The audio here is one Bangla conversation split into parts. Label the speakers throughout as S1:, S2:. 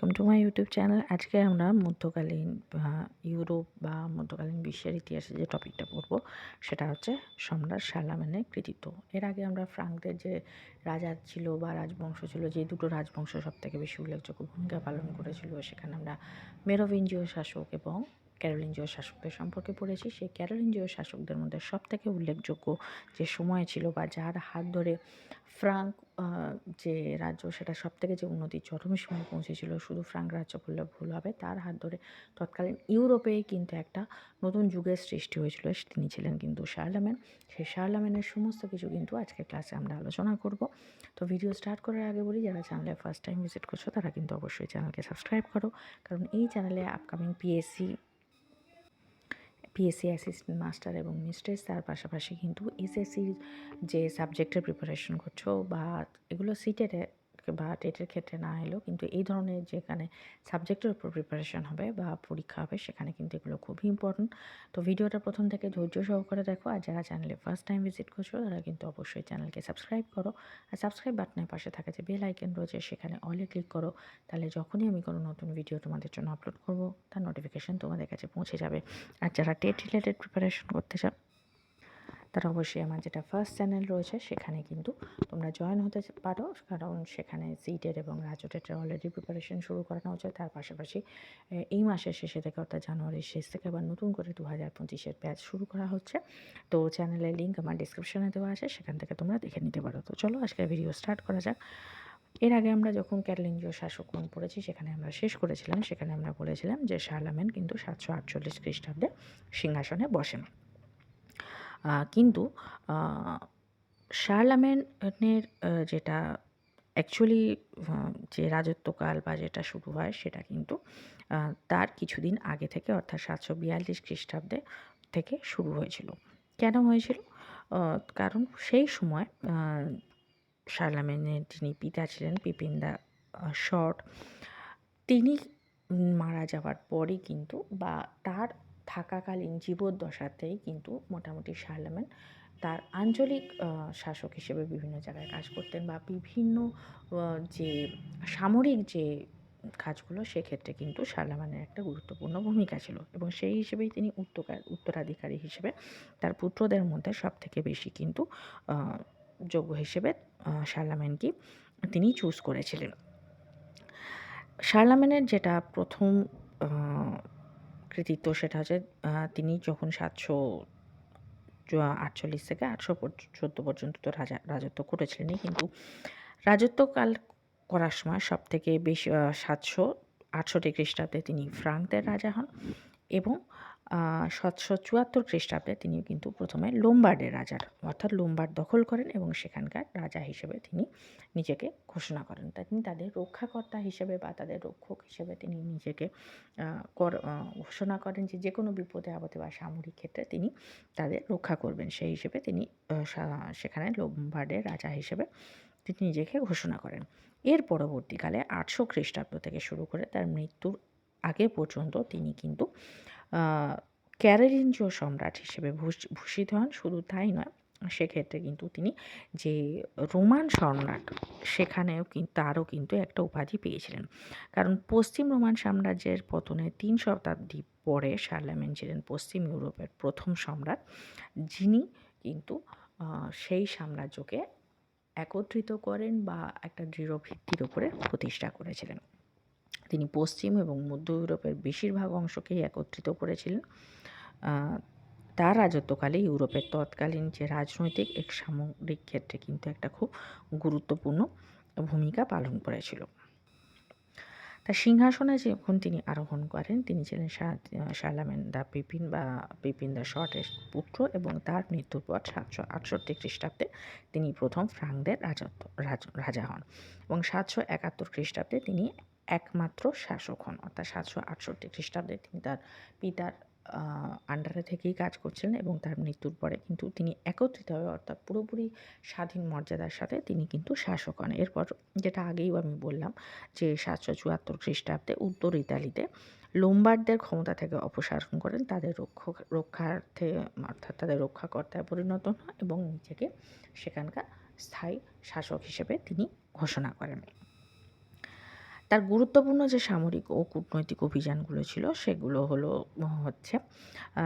S1: Welcome to my YouTube channel আজকে আমরা মধ্যকালীন ইউরোপ বা মধ্যকালীন বিশ্বের ইতিহাসে যে টপিকটা পড়ব, সেটা হচ্ছে সম্রাট সালামেনের কৃতিত্ব। এর আগে আমরা ফ্রাঙ্কদের যে রাজা ছিল বা রাজবংশ ছিল, যে দুটো রাজবংশ সব থেকে বেশি উল্লেখযোগ্য ভূমিকা পালন করেছিল, সেখানে আমরা মেরোভিঞ্জীয় শাসক এবং ক্যারোলিঞ্জীয় শাসকদের সম্পর্কে পড়েছি। সেই ক্যারোলিঞ্জীয় শাসকদের মধ্যে সব থেকে উল্লেখযোগ্য যে সময় ছিল বা যার হাত ধরে ফ্রাঙ্ক যে রাজ্য সেটা সব থেকে যে উন্নতির চরম সীমায় পৌঁছেছিল, শুধু ফ্রাঙ্ক রাজ্য বললে ভুল হবে, তার হাত ধরে তৎকালীন ইউরোপেই কিন্তু একটা নতুন যুগের সৃষ্টি হয়েছিল। তিনি ছিলেন কিন্তু শার্লামেন সেই শার্লামেনের সমস্ত কিছু কিন্তু আজকের ক্লাসে আমরা আলোচনা করব। তো ভিডিও স্টার্ট করার আগে বলি, যারা চ্যানেলে ফার্স্ট টাইম ভিজিট করছ, তারা কিন্তু অবশ্যই চ্যানেলকে সাবস্ক্রাইব করো। কারণ এই চ্যানেলে upcoming PSC PSC assistant master এবং মিস্ট্রেস তার পাশাপাশি কিন্তু এসএসসির যে সাবজেক্টের প্রিপারেশন করছ বা এগুলো সিটের বা টেটের ক্ষেত্রে না এলেও কিন্তু এই ধরনের যেখানে সাবজেক্টের উপর প্রিপারেশন হবে বা পরীক্ষা হবে, সেখানে কিন্তু এগুলো খুবই ইম্পর্ট্যান্ট তো ভিডিওটা প্রথম থেকে ধৈর্য সহকারে দেখো, আর যারা চ্যানেলে ফার্স্ট টাইম ভিজিট করছ, তারা কিন্তু অবশ্যই চ্যানেলকে সাবস্ক্রাইব করো। আর সাবস্ক্রাইব বাটনের পাশে থাকে যে বেল আইকন রয়েছে, সেখানে অলে ক্লিক করো। তাহলে যখনই আমি কোনো নতুন ভিডিও তোমাদের জন্য আপলোড করব, তার নোটিফিকেশান তোমাদের কাছে পৌঁছে যাবে। আর যারা টেট রিলেটেড প্রিপারেশন করতে চাও তারা অবশ্যই আমার যেটা ফার্স্ট চ্যানেল রয়েছে, সেখানে কিন্তু তোমরা জয়েন হতে পারো। কারণ সেখানে সিটের এবং রাজটেটের অলরেডি প্রিপারেশন শুরু করানো হচ্ছে। তার পাশাপাশি এই মাসের শেষে থেকে অর্থাৎ জানুয়ারির শেষ থেকে আবার নতুন করে দু হাজার পঁচিশের ব্যাচ শুরু করা হচ্ছে। তো চ্যানেলের লিঙ্ক আমার ডিসক্রিপশনে দেওয়া আছে, সেখান থেকে তোমরা দেখে নিতে পারো। তো চলো আজকের ভিডিও স্টার্ট করা যাক। এর আগে আমরা যখন ক্যারলিঞ্জীয় শাসকগণ পড়েছি, সেখানে আমরা শেষ করেছিলাম। সেখানে আমরা বলেছিলাম যে শার্লামেন কিন্তু সাতশো আটচল্লিশ খ্রিস্টাব্দে সিংহাসনে বসেন। কিন্তু শার্লামেনের যেটা অ্যাকচুয়ালি যে রাজত্বকাল বা যেটা শুরু হয় সেটা কিন্তু তার কিছুদিন আগে থেকে, অর্থাৎ সাতশো বিয়াল্লিশ খ্রিস্টাব্দে থেকে শুরু হয়েছিল। কেন হয়েছিল? কারণ সেই সময় শার্লামেনের যিনি পিতা ছিলেন পিপিন দা শর্ট তিনি মারা যাওয়ার পরই কিন্তু বা তার থাকাকালীন জীবদ্দশাতেই কিন্তু মোটামুটি শার্লামেন তার আঞ্চলিক শাসক হিসেবে বিভিন্ন জায়গায় কাজ করতেন বা বিভিন্ন যে সামরিক যে কাজগুলো সেক্ষেত্রে কিন্তু শার্লামেনের একটা গুরুত্বপূর্ণ ভূমিকা ছিল এবং সেই হিসেবেই তিনি উত্তকার, উত্তরাধিকারী হিসেবে তার পুত্রদের মধ্যে সব থেকে বেশি কিন্তু যোগ্য হিসেবে শার্লামেনকে তিনি চুজ করেছিলেন। শার্লামেনের যেটা প্রথম কৃতিত্ব সেটা হচ্ছে তিনি যখন সাতশো আটচল্লিশ থেকে আটশো চোদ্দ পর্যন্ত তো রাজা, রাজত্ব করেছিলেনই, কিন্তু রাজত্বকাল করার সময় সব থেকে বেশি সাতশো, আটষট্টি খ্রিস্টাব্দে তিনি ফ্রাঙ্কদের রাজা হন। এবং সাতশো চুয়াত্তর খ্রিস্টাব্দে তিনি কিন্তু প্রথমে লোমবার্ডের রাজার অর্থাৎ লোমবার্ড দখল করেন এবং সেখানকার রাজা হিসেবে তিনি নিজেকে ঘোষণা করেন। তা তিনি তাদের রক্ষাকর্তা হিসেবে বা তাদের রক্ষক হিসেবে তিনি নিজেকে কর ঘোষণা করেন যে যে কোনো বিপদে আপদে বা সামরিক ক্ষেত্রে তিনি তাদের রক্ষা করবেন। সেই হিসেবে তিনি সেখানে লোমবার্ডের রাজা হিসেবে তিনি নিজেকে ঘোষণা করেন। এর পরবর্তীকালে আটশো খ্রিস্টাব্দ থেকে শুরু করে তার মৃত্যুর আগে পর্যন্ত তিনি কিন্তু আহ, ক্যারোলিঞ্জীয় সম্রাট হিসেবে ভূষ- ভূষিত হন শুধু তাই নয় সেক্ষেত্রে কিন্তু তিনি যে রোমান সম্রাট সেখানেও কিন্তু তারও কিন্তু একটা উপাধি পেয়েছিলেন। কারণ পশ্চিম রোমান সাম্রাজ্যের পতনে তিন শতাব্দী পরে শার্লামেন ছিলেন পশ্চিম ইউরোপের প্রথম সম্রাট যিনি কিন্তু সেই সাম্রাজ্যকে একত্রিত করেন বা একটা দৃঢ় ভিত্তির উপরে প্রতিষ্ঠা করেছিলেন। তিনি পশ্চিম এবং মধ্য ইউরোপের বেশিরভাগ অংশকেই একত্রিত করেছিলেন। তার রাজত্বকালে ইউরোপের তৎকালীন যে রাজনৈতিক এক সামগ্রিক ক্ষেত্রে কিন্তু একটা খুব গুরুত্বপূর্ণ ভূমিকা পালন করেছিল। তার সিংহাসনে যখন তিনি আরোহণ করেন, তিনি ছিলেন শা- শার্লামেন দা পিপিন বা পিপিন দা শর্টের পুত্র এবং তার মৃত্যুর পর সাতশো আটষট্টি খ্রিস্টাব্দে তিনি প্রথম ফ্রাঙ্কদের রাজত্ব, রাজ- রাজা হন এবং সাতশো একাত্তর খ্রিস্টাব্দে তিনি একমাত্র শাসক হন। অর্থাৎ সাতশো আটষট্টি খ্রিস্টাব্দে তিনি তার পিতার আন্ডারে থেকেই কাজ করছিলেন এবং তার মৃত্যুর পরে কিন্তু তিনি একত্রিতভাবে অর্থাৎ পুরোপুরি স্বাধীন মর্যাদার সাথে তিনি কিন্তু শাসক হন। এরপর যেটা আগেই আমি বললাম যে সাতশো চুয়াত্তর খ্রিস্টাব্দে উত্তর ইতালিতে লোমবার্ডদের ক্ষমতা থেকে অপসারণ করেন। তাদের রক্ষক, রক্ষার্থে, অর্থাৎ তাদের রক্ষাকর্তায় পরিণত হন এবং নিজেকে সেখানকার স্থায়ী শাসক হিসেবে তিনি ঘোষণা করেন। তার গুরুত্বপূর্ণ যে সামরিক ও কূটনৈতিক অভিযানগুলো ছিল, সেগুলো হলো হচ্ছে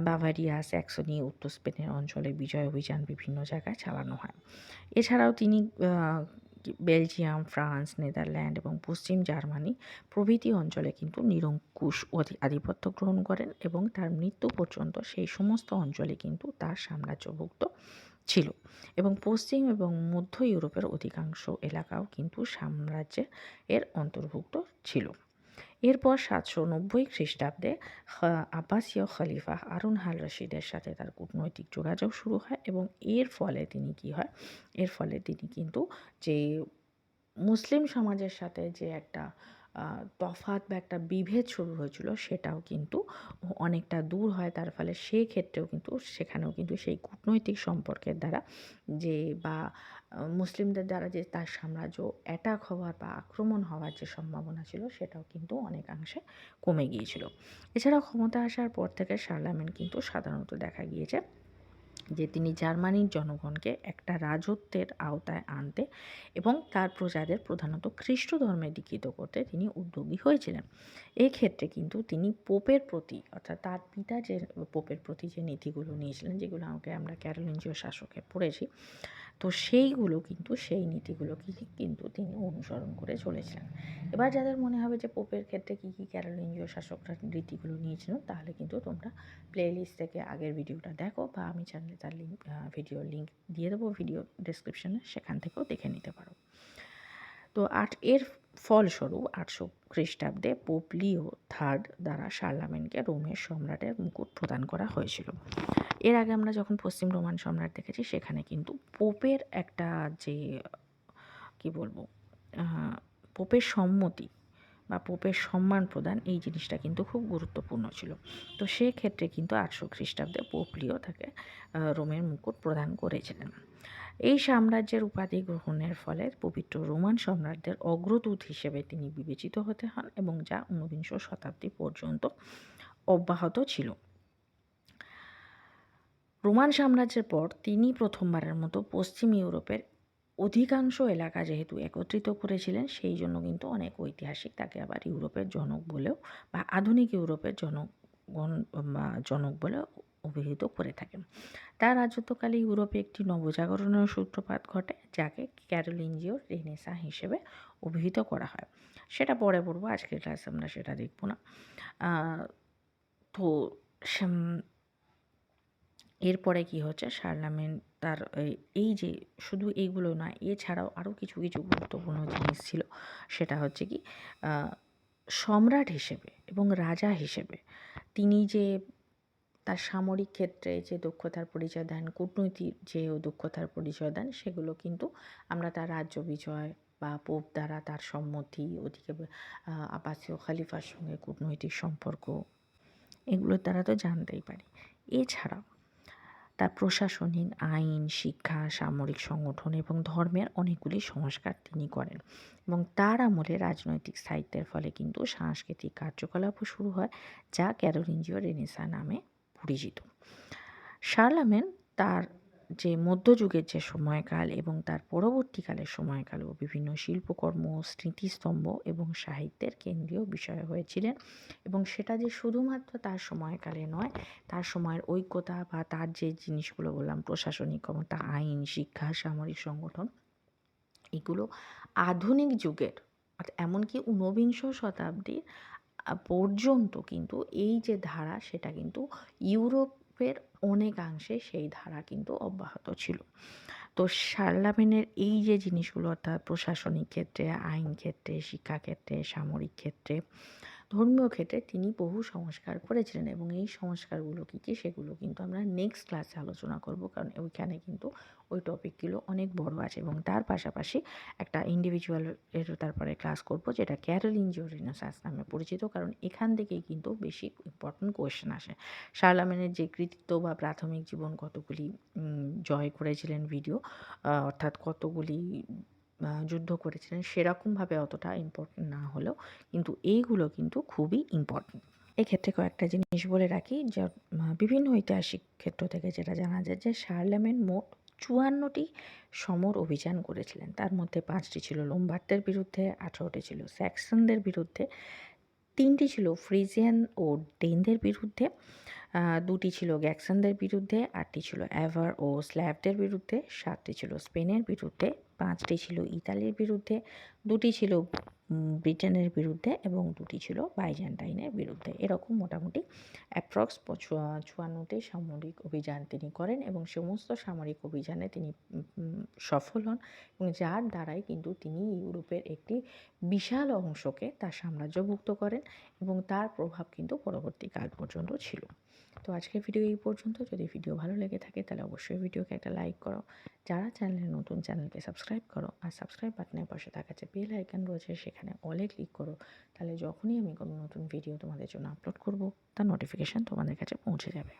S1: বাভারিয়া স্যাক্সনি উত্তর স্পেনের অঞ্চলে বিজয় অভিযান বিভিন্ন জায়গায় চালানো হয়। এছাড়াও তিনি বেলজিয়াম, ফ্রান্স, নেদারল্যান্ড এবং পশ্চিম জার্মানি প্রভৃতি অঞ্চলে কিন্তু নিরঙ্কুশ অধি, আধিপত্য গ্রহণ করেন এবং তার মৃত্যু পর্যন্ত সেই সমস্ত অঞ্চলে কিন্তু তার সাম্রাজ্যভুক্ত ছিল। এবং পশ্চিম এবং মধ্য ইউরোপের অধিকাংশ এলাকাও কিন্তু সাম্রাজ্যের এর অন্তর্ভুক্ত ছিল। এরপর সাতশো নব্বই খ্রিস্টাব্দে আব্বাসীয় খলিফা আরুন হাল রশিদের সাথে তার কূটনৈতিক যোগাযোগ শুরু হয় এবং এর ফলে তিনি কি হয়, এর ফলে তিনি কিন্তু যে মুসলিম সমাজের সাথে যে একটা তফাত বা একটা বিভেদ শুরু হয়েছিল, সেটাও কিন্তু অনেকটা দূর হয়। তার ফলে সেক্ষেত্রেও কিন্তু, সেখানেও কিন্তু সেই কূটনৈতিক সম্পর্কের দ্বারা যে বা মুসলিমদের দ্বারা যে তার সাম্রাজ্য অ্যাটাক হওয়ার বা আক্রমণ হওয়ার যে সম্ভাবনা ছিল, সেটাও কিন্তু অনেকাংশে কমে গিয়েছিল। এছাড়াও ক্ষমতা আসার পর থেকে শার্লামেন কিন্তু সাধারণত দেখা গিয়েছে যে তিনি জার্মানির জনগণকে একটা রাজত্বের আওতায় আনতে এবং তার প্রজাদের প্রধানত খ্রিস্ট ধর্মে দীক্ষিত করতে তিনি উদ্যোগী হয়েছিলেন। এই ক্ষেত্রে কিন্তু তিনি পোপের প্রতি অর্থাৎ তার পিতা যে পোপের প্রতি যে নীতিগুলো নিয়েছিলেন, যেগুলো আমাকে আমরা ক্যারোলিঞ্জীয় শাসকে পড়েছি তো সেইগুলো কিন্তু, সেই নীতিগুলোকে কিন্তু তিনি অনুসরণ করে চলেছিলেন। এবার যাদের মনে হবে যে পোপের ক্ষেত্রে কী কী ক্যারোলিনীয় শাসকরা রীতিগুলো নিয়েছিল, তাহলে কিন্তু তোমরা প্লে লিস্ট থেকে আগের ভিডিওটা দেখো বা আমি চ্যানেলে তার লিঙ্ক ভিডিওর লিঙ্ক দিয়ে দেবো ভিডিও ডিসক্রিপশানে সেখান থেকেও দেখে নিতে পারো। তো আট, এর ফলস্বরূপ আটশো খ্রিস্টাব্দে পোপ লিও থার্ড দ্বারা শার্লামেনকে রোমের সম্রাটের মুকুট প্রদান করা হয়েছিল। এর আগে আমরা যখন পশ্চিম রোমান সম্রাট দেখেছি, সেখানে কিন্তু পোপের একটা যে, কি বলব পোপের সম্মতি বা পোপের সম্মান প্রদান এই জিনিসটা কিন্তু খুব গুরুত্বপূর্ণ ছিল। তো সেক্ষেত্রে কিন্তু আটশো খ্রিস্টাব্দে পোপলিও তাকে রোমের মুকুট প্রদান করেছিলেন। এই সাম্রাজ্যের উপাধি গ্রহণের ফলে পবিত্র রোমান সম্রাটদের অগ্রদূত হিসেবে তিনি বিবেচিত হতে হন এবং যা ঊনবিংশ শতাব্দী পর্যন্ত অব্যাহত ছিল। রোমান সাম্রাজ্যের পর তিনি প্রথমবারের মতো পশ্চিম ইউরোপের অধিকাংশ এলাকা যেহেতু একত্রিত করেছিলেন, সেই জন্য কিন্তু অনেক ঐতিহাসিক তাকে আবার ইউরোপের জনক বলেও বা আধুনিক ইউরোপের বা জনক বলে অভিহিত করে থাকেন। তার রাজত্বকালে ইউরোপে একটি নবজাগরণের সূত্রপাত ঘটে, যাকে ক্যারোলিঞ্জিও রেনেসা হিসেবে অভিহিত করা হয়। সেটা পরে পড়ব, আজকের ক্লাসে আমরা সেটা দেখব না। তো এরপরে কি হচ্ছে? শার্লামেন তার এই যে শুধু এইগুলো নয়, এছাড়াও আরও কিছু কিছু গুরুত্বপূর্ণ জিনিস ছিল। সেটা হচ্ছে কি সম্রাট হিসেবে এবং রাজা হিসেবে তিনি যে তার সামরিক ক্ষেত্রে যে দক্ষতার পরিচয় দেন, কূটনৈতিক যে দক্ষতার পরিচয় দেন, সেগুলো কিন্তু আমরা তার রাজ্য বিজয় বা পোপ দ্বারা তার সম্মতি, ওদিকে আবাসীয় খালিফার সঙ্গে কূটনৈতিক সম্পর্ক এগুলোর দ্বারা তো জানতেই পারি। এছাড়াও তার প্রশাসনিক আইন, শিক্ষা, সামরিক সংগঠন এবং ধর্মের অনেকগুলি সংস্কার তিনি করেন এবং তার আমলে রাজনৈতিক সাহিত্যের ফলে কিন্তু সাংস্কৃতিক কার্যকলাপও শুরু হয় যা ক্যারোলিঞ্জীয় রেনেসা নামে পরিচিত। শার্লামেন তার যে মধ্যযুগের যে সময়কাল এবং তার পরবর্তীকালের সময়কালেও বিভিন্ন শিল্পকর্ম, স্মৃতিস্তম্ভ এবং সাহিত্যের কেন্দ্রীয় বিষয় হয়েছিলেন এবং সেটা যে শুধুমাত্র তার সময়কালে নয়, তার সময়ের ঐক্যতা বা তার যে জিনিসগুলো বললাম, প্রশাসনিক ক্ষমতা, আইন, শিক্ষা, সামরিক সংগঠন, এগুলো আধুনিক যুগের এমনকি ঊনবিংশ শতাব্দীর পর্যন্ত কিন্তু এই যে ধারা সেটা কিন্তু ইউরোপের অনেকাংশে সেই ধারা কিন্তু অব্যাহত ছিল। তো শার্লামেনের এই যে জিনিসগুলো, অর্থাৎ প্রশাসনিক ক্ষেত্রে, আইন ক্ষেত্রে, শিক্ষাক্ষেত্রে, সামরিক ক্ষেত্রে ধর্মীয় ক্ষেত্রে তিনি বহু সংস্কার করেছিলেন এবং এই সংস্কারগুলো কী কী সেগুলো কিন্তু আমরা নেক্সট ক্লাসে আলোচনা করব, কারণ ওইখানে কিন্তু ওই টপিকগুলো অনেক বড় আছে এবং তার পাশাপাশি একটা ইন্ডিভিজুয়াল এর তারপরে ক্লাস করব যেটা ক্যারোলিনজিও রেনেসাস নামে পরিচিত, কারণ এখান থেকেই কিন্তু বেশি ইম্পর্টেন্ট কোয়েশ্চেন আসে। শার্লামেনের যে কৃতিত্ব বা প্রাথমিক জীবন কতগুলি জয় করেছিলেন ভিডিও অর্থাৎ কতগুলি যুদ্ধ করেছিলেন, সেরকমভাবে অতটা ইম্পর্টেন্ট না হলেও কিন্তু এইগুলো কিন্তু খুবই ইম্পর্টেন্ট এক্ষেত্রে কয়েকটা জিনিস বলে রাখি, যে বিভিন্ন ঐতিহাসিক ক্ষেত্র থেকে যেটা জানা যায় যে শার্লেমেন মোট চুয়ান্নটি সমর অভিযান করেছিলেন। তার মধ্যে পাঁচটি ছিল লোমবার্ডদের বিরুদ্ধে, আঠারোটি ছিল স্যাক্সনদের বিরুদ্ধে, তিনটি ছিল ফ্রিজিয়ান ও ডেনদের বিরুদ্ধে দুটি ছিল গ্যাকসনদের বিরুদ্ধে, আটটি ছিল অ্যাভার ও স্ল্যাবদের বিরুদ্ধে, সাতটি ছিল স্পেনের বিরুদ্ধে পাঁচটি ছিল ইতালির বিরুদ্ধে, দুটি ছিল ব্রিটেনের বিরুদ্ধে এবং দুটি ছিল বাইজেন্টাইনের বিরুদ্ধে। এরকম মোটামুটি অ্যাপ্রক্স চুয়ান্নটি সামরিক অভিযান তিনি করেন এবং সমস্ত সামরিক অভিযানে তিনি সফল হন এবং যার দ্বারাই কিন্তু তিনি ইউরোপের একটি বিশাল অংশকে তার সাম্রাজ্যভুক্ত করেন এবং তার প্রভাব কিন্তু পরবর্তীকাল পর্যন্ত ছিল। তো আজকের ভিডিও এই পর্যন্ত। যদি ভিডিও ভালো লেগে থাকে তাহলে অবশ্যই ভিডিওকে একটা লাইক করো। যারা চ্যানেলে নতুন, চ্যানেলকে সাবস্ক্রাইব করো আর সাবস্ক্রাইব বাটনের পাশে থাকা যে বেল আইকন রয়েছে, সেখানে অলে ক্লিক করো। তাহলে যখনই আমি কোনো নতুন ভিডিও তোমাদের জন্য আপলোড করব, তার নোটিফিকেশান তোমাদের কাছে পৌঁছে যাবে।